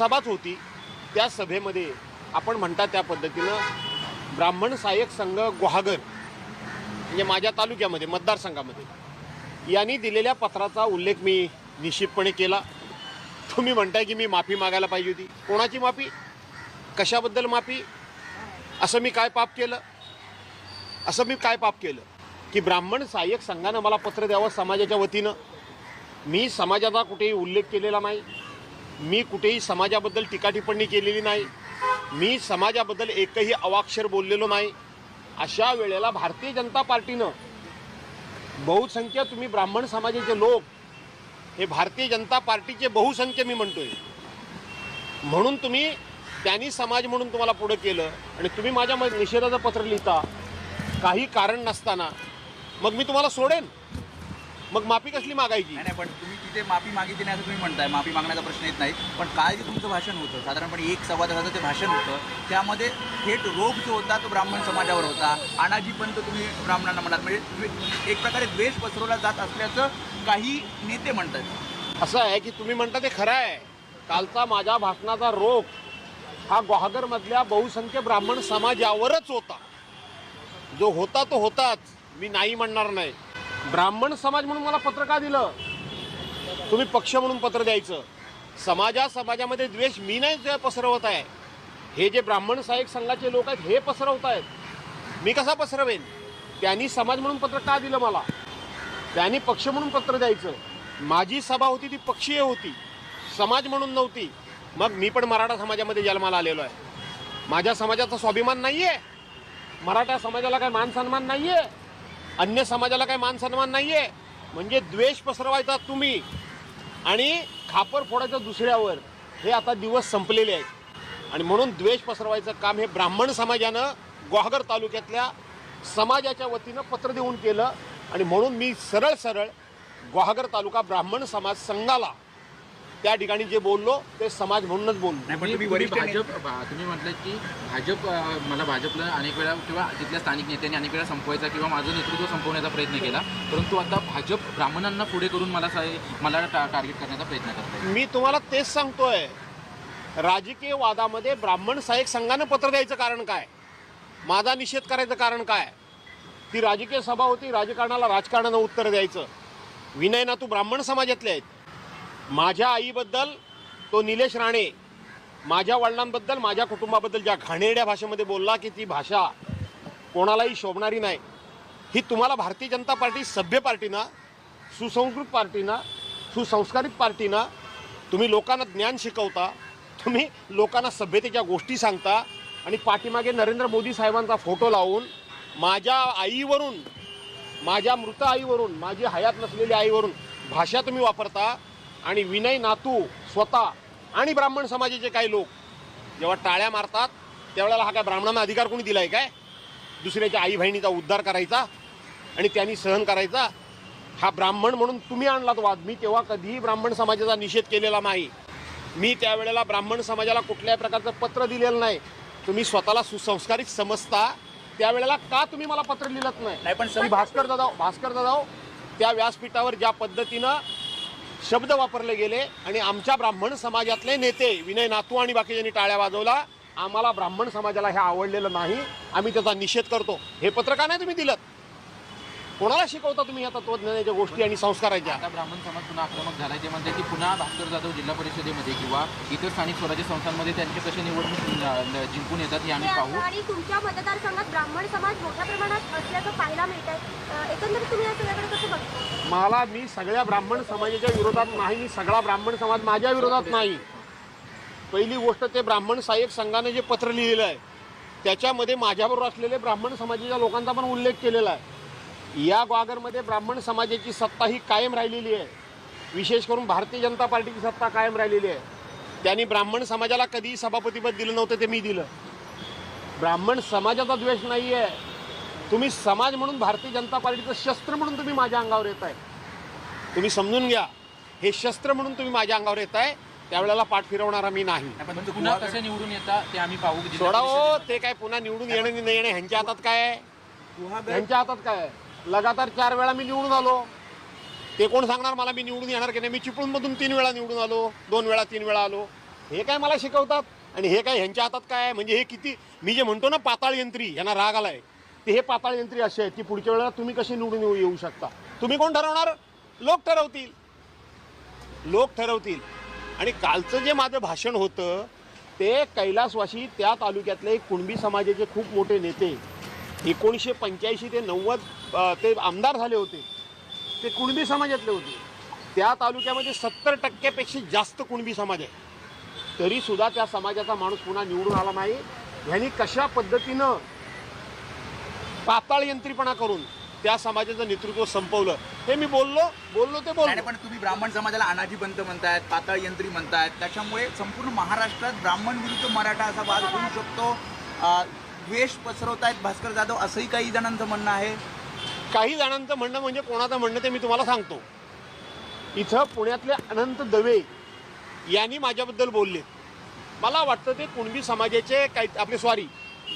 सभाच होती. त्या सभेमध्ये आपण म्हणता त्या पद्धतीनं ब्राह्मण सहाय्यक संघ गुहागर म्हणजे माझ्या तालुक्यामध्ये मतदारसंघामध्ये यांनी दिलेल्या पत्राचा उल्लेख मी निश्चितपणे केला. तुम्ही म्हणताय की मी माफी मागायला पाहिजे होती. कोणाची माफी? कशाबद्दल माफी? असं मी काय पाप केलं? असं मी काय पाप केलं? की ब्राह्मण सहाय्यक संघानं मला पत्र द्यावं समाजाच्या वतीनं. मी समाजाचा कुठेही उल्लेख केलेला नाही. मी कुठेही समाजाबद्दल टीका टिप्पणी केलेली नाही. मी समाजाबद्दल एकही अवाक्षर बोललेलो नाही. अशा वेळेला भारतीय जनता पार्टीनं बहुसंख्य तुम्ही ब्राह्मण समाजाचे लोक हे भारतीय जनता पार्टीचे बहुसंख्य मी म्हणतोय. म्हणून तुम्ही त्यांनी समाज म्हणून तुम्हाला पुढं केलं आणि तुम्ही माझ्या म- निषेधाचं पत्र लिहिता काही कारण नसताना मग मी तुम्हाला सोडेन. मग माफी कसली मागायची? नाही पण तुम्ही तिथे माफी मागितली नाही असं तुम्ही म्हणताय. माफी मागण्याचा प्रश्न येत नाही. पण काल जे तुमचं भाषण होतं साधारणपणे एक सव्वा तासाचं ते भाषण होतं त्यामध्ये थेट रोग जो होता तो ब्राह्मण समाजावर होता. अनाजीपंत तुम्ही ब्राह्मणांना म्हणाल. म्हणजे एक प्रकारे द्वेष पसरवला जात असल्याचं काही नेते म्हणतात. असं आहे की तुम्ही म्हणता ते खरं आहे. कालचा माझ्या भाषणाचा रोग हा गुहागरमधल्या बहुसंख्य ब्राह्मण समाजावरच होता. जो होता तो होताच. मी नाही म्हणणार नाही. ब्राह्मण समाज म्हणून मला पत्र का दिलं? तुम्ही पक्ष म्हणून पत्र द्यायचं. समाजा समाजामध्ये द्वेष मी नाही पसरवत आहे. हे जे ब्राह्मण सहाय्यक संघाचे लोक आहेत हे पसरवत आहेत. मी कसा पसरवेन? त्यांनी समाज म्हणून पत्र का दिलं मला? त्यांनी पक्ष म्हणून पत्र द्यायचं. माझी सभा होती ती पक्षीय होती. समाज म्हणून नव्हती. मग मी पण मराठा समाजामध्ये जन्माला आलेलो आहे. माझ्या समाजाचा स्वाभिमान नाही आहे मराठा समाजाला काय मान सन्मान नाही आहे अन्य समाजाला काही मान सन्मान नाही आहे म्हणजे द्वेष पसरवायचा तुम्ही आणि खापर फोडायचं दुसऱ्यावर हे आता दिवस संपलेले आहेत. आणि म्हणून द्वेष पसरवायचं काम हे ब्राह्मण समाजानं ग्वाहगर तालुक्यातल्या समाजाच्या वतीनं पत्र देऊन केलं. आणि म्हणून मी सरळ सरळ ग्वाहगर तालुका ब्राह्मण समाज संघाला त्या ठिकाणी जे बोललो ते समाज म्हणूनच बोललो. नाही पण तुम्ही वरिष्ठ भाजप भा- तुम्ही म्हटलं की भाजप अं, मला भाजपला अनेक वेळा किंवा तिथल्या स्थानिक नेत्यांनी अनेक वेळा संपवायचा किंवा माझं नेतृत्व संपवण्याचा प्रयत्न केला. परंतु आता भाजप ब्राह्मणांना पुढे करून मला सा- मला टा- टार्गेट करण्याचा प्रयत्न करत मी तुम्हाला तेच सांगतोय. राजकीय वादामध्ये ब्राह्मण सहाय्यक संघानं पत्र द्यायचं कारण काय? माझा निषेध करायचं कारण काय? ती राजकीय सभा होती राजकारणाला राजकारणानं उत्तर द्यायचं. विनय नातू ब्राह्मण समाजातले आहेत. माझ्या आईबद्दल तो निलेश राणे माझ्या वडिलांबद्दल माझ्या कुटुंबाबद्दल ज्या घाणेरड्या भाषेमध्ये बोलला की ती भाषा कोणालाही शोभणारी नाही ही तुम्हाला भारतीय जनता पार्टी सभ्य पार्टीना सुसंस्कृत पार्टीना सुसंस्कारित पार्टीना तुम्ही लोकांना ज्ञान शिकवता तुम्ही लोकांना सभ्यतेच्या गोष्टी सांगता आणि पाठीमागे नरेंद्र मोदी साहेबांचा फोटो लावून माझ्या आईवरून माझ्या मृत आईवरून माझी हयात नसलेल्या आईवरून भाषा तुम्ही वापरता आणि विनय नातू स्वतः आणि ब्राह्मण समाजाचे काही लोक जेव्हा टाळ्या मारतात त्यावेळेला हा काय ब्राह्मणांना अधिकार कोणी दिलाय काय? दुसऱ्याच्या आई बहिणीचा उद्धार करायचा आणि त्यांनी सहन करायचा. हा ब्राह्मण म्हणून तुम्ही आणलात वाद. मी तेव्हा कधीही ब्राह्मण समाजाचा निषेध केलेला नाही. मी त्यावेळेला ब्राह्मण समाजाला कुठल्याही प्रकारचं पत्र दिलेलं नाही. तुम्ही स्वतःला सुसंस्कारित समजता. त्यावेळेला का तुम्ही मला पत्र लिहिलं नाही? नाही पण भास्कर दादा भास्कर दादा त्या व्यासपीठावर ज्या पद्धतीनं शब्द वापरले गेले आणि आमच्या ब्राह्मण समाजातले नेते विनय नातू आणि बाकीच्यांनी टाळ्या वाजवला. आम्हाला ब्राह्मण समाजाला हे आवडलेलं नाही. आम्ही त्याचा निषेध करतो. हे पत्र का नाही तुम्ही दिलं? कोणाला शिकवता तुम्ही या तत्वज्ञानाच्या गोष्टी आणि संस्काराच्या? आता ब्राह्मण समाज पुन्हा आक्रमक झालाय ते म्हणते की पुन्हा भास्कर जाधव जिल्हा परिषदेमध्ये किंवा इतर स्थानिक स्वराज्य संस्थांमध्ये त्यांचे कसे निवडणूक जिंकून येतात हे आम्ही पाहू. आणि तुमच्या मतदारसंघात ब्राह्मण समाज मोठ्या प्रमाणात असल्याचं पाहायला मिळत आहे एकंदरीत तुम्ही या सगळ्याकडे कसं बघता? मला मी सगळ्या ब्राह्मण समाजाच्या विरोधात नाही मी सगळा ब्राह्मण समाज माझ्या विरोधात नाही. पहिली गोष्ट ते ब्राह्मण सहाय्यक संघाने जे पत्र लिहिलेलं आहे त्याच्यामध्ये माझ्याबरोबर असलेले ब्राह्मण समाजाच्या लोकांचा पण उल्लेख केलेला आहे. या ग्वागरमध्ये ब्राह्मण समाजाची सत्ता ही कायम राहिलेली आहे. विशेष करून भारतीय जनता पार्टीची सत्ता कायम राहिलेली आहे. त्यांनी ब्राह्मण समाजाला कधीही सभापतीपद दिलं नव्हतं ते मी दिलं. ब्राह्मण समाजाचा द्वेष नाही आहे तुम्ही समाज म्हणून भारतीय जनता पार्टीचं शस्त्र म्हणून तुम्ही माझ्या अंगावर येत आहे तुम्ही समजून घ्या हे शस्त्र म्हणून तुम्ही माझ्या अंगावर येत आहे त्यावेळेला पाठ फिरवणारा मी नाही. निवडून येतात ते आम्ही पाहू. सोडा हो. ते काय पुन्हा निवडून येणं नाही येणं ह्यांच्या हातात काय आहे? गुहागर ह्यांच्या हातात काय आहे? लगातार चार वेळा मी निवडून आलो. ते कोण सांगणार मला मी निवडून येणार की नाही? मी चिपळूणमधून तीन वेळा निवडून आलो दोन वेळा तीन वेळा आलो. हे काय मला शिकवतात? आणि हे काय ह्यांच्या हातात काय आहे? म्हणजे हे किती मी जे म्हणतो ना पाताळ यंत्री यांना राग आलाय. ते हे पाताळ यंत्री असे आहेत की पुढच्या वेळेला तुम्ही कसे निवडून येऊ येऊ शकता? तुम्ही कोण ठरवणार? लोक ठरवतील. लोक ठरवतील. आणि कालचं जे माझं भाषण होतं ते कैलासवाशी त्या तालुक्यातले कुणबी समाजाचे खूप मोठे नेते. एकोणीसशे पंच्याऐंशी ते नव्वद ते आमदार झाले होते. ते कुणबी समाजातले होते. त्या तालुक्यामध्ये सत्तर टक्क्यापेक्षा जास्त कुणबी समाज आहे. तरीसुद्धा त्या समाजाचा माणूस पुन्हा निवडून आला नाही. ह्यांनी कशा पद्धतीनं पाताळ यंत्रीपणा करून त्या समाजाचं नेतृत्व संपवलं हे मी बोललो बोललो ते बोललो. पण तुम्ही ब्राह्मण समाजाला अनाजी पंत म्हणतायत पाताळ यंत्री म्हणतायत त्याच्यामुळे संपूर्ण महाराष्ट्रात ब्राह्मण विरुद्ध मराठा असा वाद होऊ शकतो. द्वेष पसरवतायत भास्कर जाधव असंही काही जणांचं म्हणणं आहे. काही जणांचं म्हणणं म्हणजे कोणाचं म्हणणं ते मी तुम्हाला सांगतो. इथं पुण्यातले अनंत दवे यांनी माझ्याबद्दल बोलले मला वाटतं ते कुणबी समाजाचे काही आपले सॉरी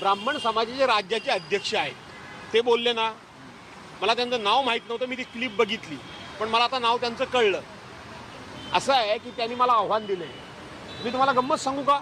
ब्राह्मण समाजाचे राज्याचे अध्यक्ष आहेत. ते बोलले ना मला त्यांचं नाव माहीत नव्हतं मी ती क्लिप बघितली. पण मला आता नाव त्यांचं कळलं. असं आहे की त्यांनी मला आव्हान दिलं मी तुम्हाला गंमत सांगू का?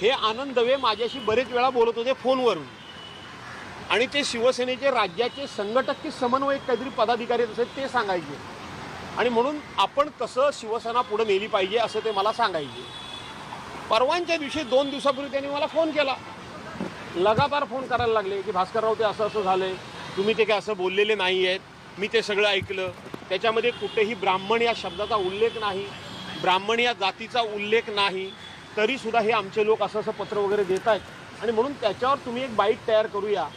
हे आनंद दवे माझ्याशी बरेच वेळा बोलत होते फोनवरून. आणि ते शिवसेनेचे राज्याचे संघटक की समन्वयक काहीतरी पदाधिकारी असेल ते सांगायचे. आणि म्हणून आपण कसं शिवसेना पुढे नेली पाहिजे असं ते मला सांगायचे. परवांच्या दिवशी दोन दिवसापूर्वी त्यांनी मला फोन केला. लगातार फोन करायला लागले की भास्करराव ते असं असं झालं तुम्ही ते काय असं बोललेले नाही आहेत मी ते सगळं ऐकलं. त्याच्यामध्ये कुठेही ब्राह्मण या शब्दाचा उल्लेख नाही. ब्राह्मण या जातीचा उल्लेख नाही. तरीसुद्धा हे आमचे लोक असं असं पत्र वगैरे देत आहेत आणि म्हणून त्याच्यावर तुम्ही एक बाईट तयार करूया.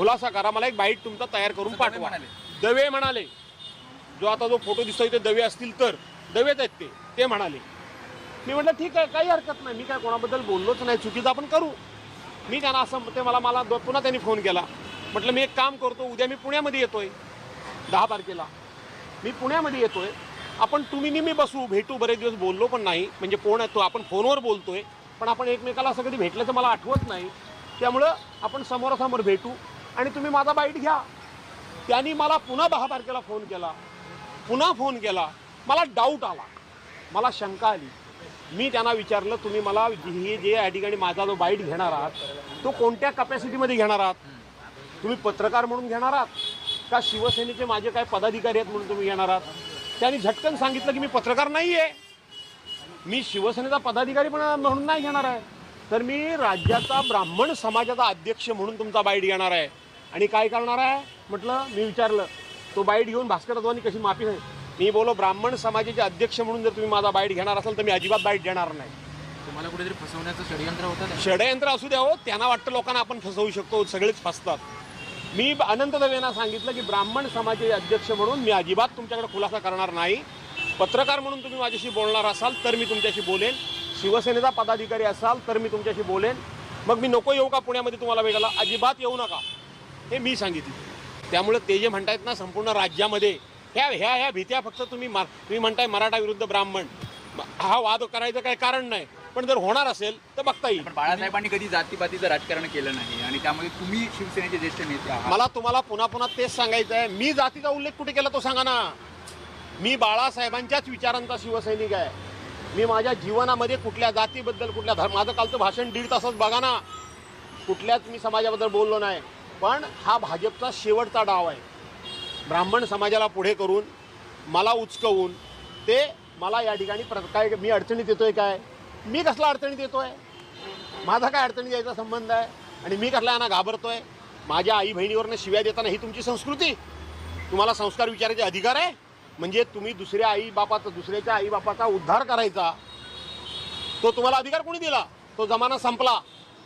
खुलासा करा मला एक बाईट तुमचा तयार करून पाठवा. म्हणाले. दवे म्हणाले. जो आता जो फोटो दिसतोय ते दवे असतील तर. दवेच आहेत ते. ते म्हणाले. मी म्हटलं ठीक आहे काही हरकत नाही. मी काय कोणाबद्दल बोललोच नाही. चुकीचं आपण करू. मी त्यांना असं ते मला मला पुन्हा त्यांनी फोन केला. म्हटलं मी एक काम करतो. उद्या मी पुण्यामध्ये येतोय. दहा तारखेला. मी पुण्यामध्ये येतोय. आपण तुम्ही नेहमी बसू भेटू बरेच दिवस बोललो पण नाही. म्हणजे फोन तो आपण फोनवर बोलतोय. पण आपण एकमेकाला असं कधी भेटल्याचं मला आठवत नाही. त्यामुळं आपण समोरासमोर भेटू. आणि तुम्ही माझा बाईट घ्या. त्यांनी मला पुन्हा दहा तारखेला फोन केला. पुन्हा फोन केला. मला डाऊट आला. मला शंका आली. मी त्यांना विचारलं तुम्ही मला हे जे या ठिकाणी माझा जो बाईट घेणार आहात तो कोणत्या कपॅसिटीमध्ये घेणार आहात? तुम्ही पत्रकार म्हणून घेणार आहात? का शिवसेनेचे माझे काय पदाधिकारी आहेत म्हणून तुम्ही घेणार आहात? त्यांनी झटकन सांगितलं की मी पत्रकार नाही आहे मी शिवसेनेचा पदाधिकारी पण म्हणून नाही घेणार आहे. तर मी राज्याचा ब्राह्मण समाजाचा अध्यक्ष म्हणून तुमचा बाईट घेणार आहे. आणि काय करणार आहे? म्हटलं मी विचारलं तो बाईट घेऊन भास्कर जाधवांनी कशी माफी नाही मी बोलो ब्राह्मण समाजाचे अध्यक्ष म्हणून जर तुम्ही माझा बाईट घेणार असाल तर मी अजिबात बाईट देणार नाही. तुम्हाला कुठेतरी फसवण्याचं षडयंत्र होतं? षडयंत्र असू द्या हो त्यांना वाटतं लोकांना आपण फसवू शकतो सगळेच फसतात. मी अनंत दवेंना सांगितलं की ब्राह्मण समाजाचे अध्यक्ष म्हणून मी अजिबात तुमच्याकडे खुलासा करणार नाही. पत्रकार म्हणून तुम्ही माझ्याशी बोलणार असाल तर मी तुमच्याशी बोलेन. शिवसेनेचा पदाधिकारी असाल तर मी तुमच्याशी बोलेन. मग मी नको येऊ का पुण्यामध्ये? तुम्हाला भेटायला अजिबात येऊ नका. हे मी सांगितलं. त्यामुळे ते जे म्हणतायत ना संपूर्ण राज्यामध्ये ह्या ह्या ह्या भीत्या फक्त तुम्ही मा तुम्ही म्हणताय मराठा विरुद्ध ब्राह्मण. हा वाद करायचं काही कारण नाही. पण जर होणार असेल तर बघता येईल. पण बाळासाहेबांनी कधी जातीपातीचं राजकारण केलं नाही आणि त्यामुळे तुम्ही शिवसेनेचे ज्येष्ठ नेते आहात. मला तुम्हाला पुन्हा पुन्हा तेच सांगायचं आहे. मी जातीचा उल्लेख कुठे केला तो सांगा ना. मी बाळासाहेबांच्याच विचारांचा शिवसैनिक आहे. मी माझ्या जीवनामध्ये कुठल्या जातीबद्दल कुठल्या धर्म माझं कालचं भाषण दीड तासच बघा ना. कुठल्याच मी समाजाबद्दल बोललो नाही. पण हा भाजपचा शेवटचा डाव आहे. ब्राह्मण समाजाला पुढे करून मला उचकवून ते मला या ठिकाणी प्र काय मी अडचणीत येतोय काय? मी कसला अडचणीत येतोय? माझा काय अडचणी यायचा संबंध आहे? आणि मी कसला यांना घाबरतोय? माझ्या आई बहिणीवरनं शिव्या देताना ही तुमची संस्कृती. तुम्हाला संस्कार विचारायचे अधिकार आहे? म्हणजे तुम्ही दुसऱ्या आई बापाचा दुसऱ्याच्या आई बापाचा उद्धार करायचा. तो तुम्हाला अधिकार कोणी दिला? तो जमाना संपला.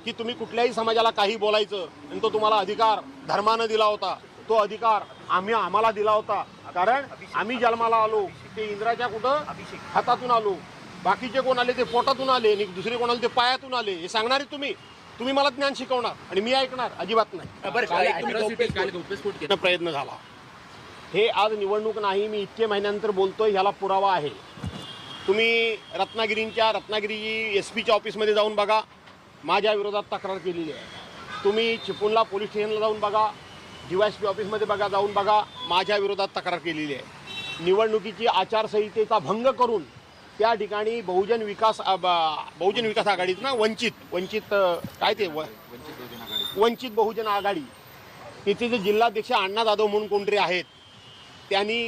की तुम्ही कुठल्याही समाजाला काही बोलायचं आणि तो तुम्हाला अधिकार धर्मानं दिला होता तो अधिकार आम्ही आम्हाला दिला होता. कारण आम्ही जन्माला आलो ते इंद्राच्या कुठं? हातातून आलो. बाकीचे कोण आले ते पोटातून आले आणि दुसरे कोण आले ते पायातून आले. हे सांगणारे तुम्ही. तुम्ही मला ज्ञान शिकवणार आणि मी ऐकणार अजिबात नाही. प्रयत्न झाला. हे आज निवडणूक नाही मी इतके महिन्यानंतर बोलतोय ह्याला पुरावा आहे. तुम्ही रत्नागिरींच्या रत्नागिरी एस पीच्या ऑफिसमध्ये जाऊन बघा. माझ्या विरोधात तक्रार केलेली आहे. तुम्ही चिपळूणला पोलीस स्टेशनला जाऊन बघा डी वाय एस पी ऑफिसमध्ये बघा जाऊन बघा माझ्या विरोधात तक्रार केलेली आहे. निवडणुकीची आचारसंहितेचा भंग करून त्या ठिकाणी बहुजन विकास बहुजन विकास आघाडीत ना वंचित वंचित काय ते वंचित बहुजन आघाडी वंचित बहुजन आघाडी तिथे जे जिल्हाध्यक्ष अण्णा जाधव म्हणून कोणतरी आहेत त्यांनी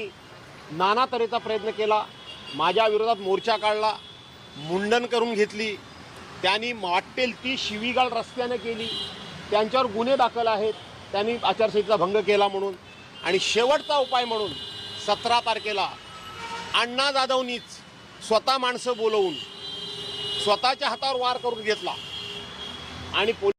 नाना तऱ्हेचा प्रयत्न केला माझ्या विरोधात मोर्चा काढला मुंडन करून घेतली त्यांनी वाटेल ती शिवीगाळ रस्त्यानं केली. त्यांच्यावर गुन्हे दाखल आहेत. त्यांनी आचारसंहितेचा भंग केला म्हणून. आणि शेवटचा उपाय म्हणून सतरा तारखेला अण्णा जाधवनीच स्वतः माणसं बोलवून स्वतःच्या हातावर वार करून घेतला. आणि पोलीस